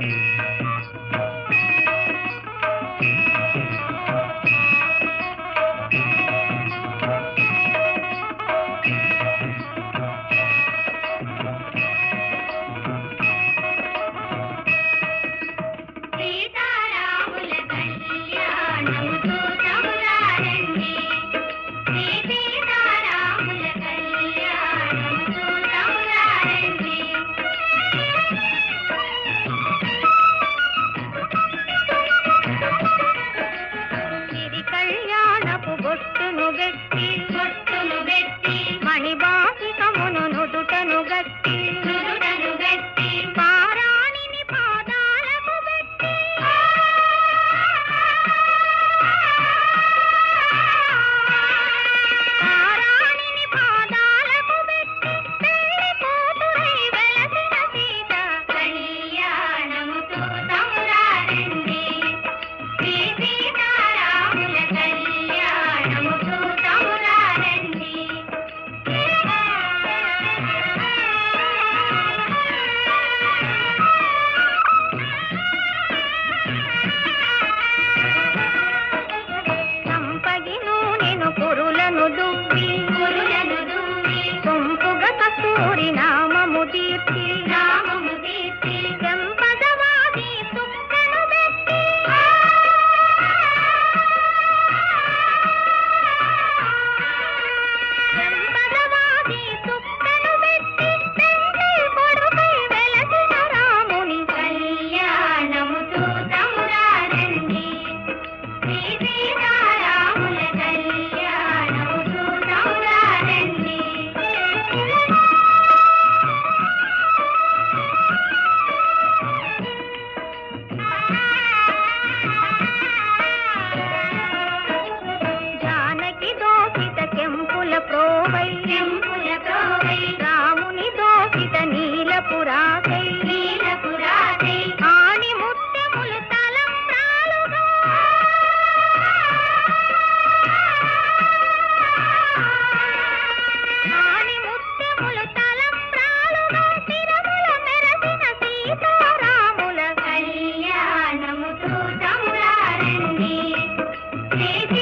Thank you. పెట్టి గట్టి పెట్టి देश